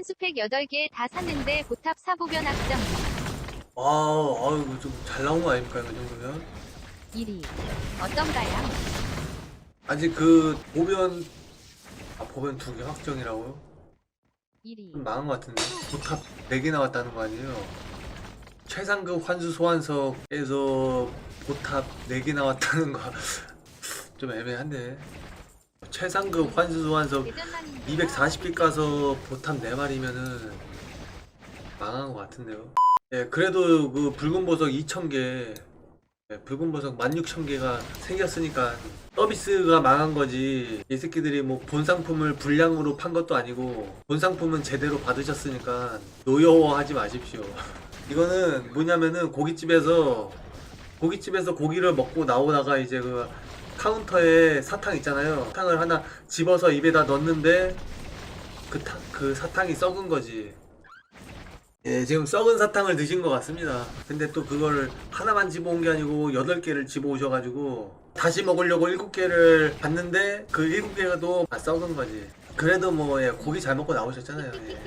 환수팩 8개 다 샀는데 보탑 사보변 악정 아, 아 이거 좀잘 나온 거 아닙니까, 이 정도면? 1위 어떤가요? 아직 그 보변 아 보변 두 개 확정이라고요? 1위 좀 망한 것 같은데 보탑 4개 나왔다는 거 아니에요? 최상급 환수 소환석에서 보탑 4개 나왔다는 거 좀 애매한데 최상급 환수 대전만입니다. 240개 까서 보탑 4마리면은 망한 것 같은데요 예 그래도 그 붉은 보석 2000개 예, 붉은 보석 16,000개가 생겼으니까 서비스가 망한 거지 이 새끼들이 뭐 본상품을 불량으로 판 것도 아니고 본상품은 제대로 받으셨으니까 노여워하지 마십시오 이거는 뭐냐면은 고깃집에서 고깃집에서 고기를 먹고 나오다가 이제 그 카운터에 사탕 있잖아요 사탕을 하나 집어서 입에다 넣는데 그, 타, 그 사탕이 썩은 거지 예, 지금 썩은 사탕을 드신 것 같습니다. 근데 또 그걸 하나만 집어온 게 아니고 8개를 집어오셔가지고 다시 먹으려고 7개를 봤는데 그 7개가 또다 썩은 거지. 그래도 뭐, 예, 고기 잘 먹고 나오셨잖아요. 예.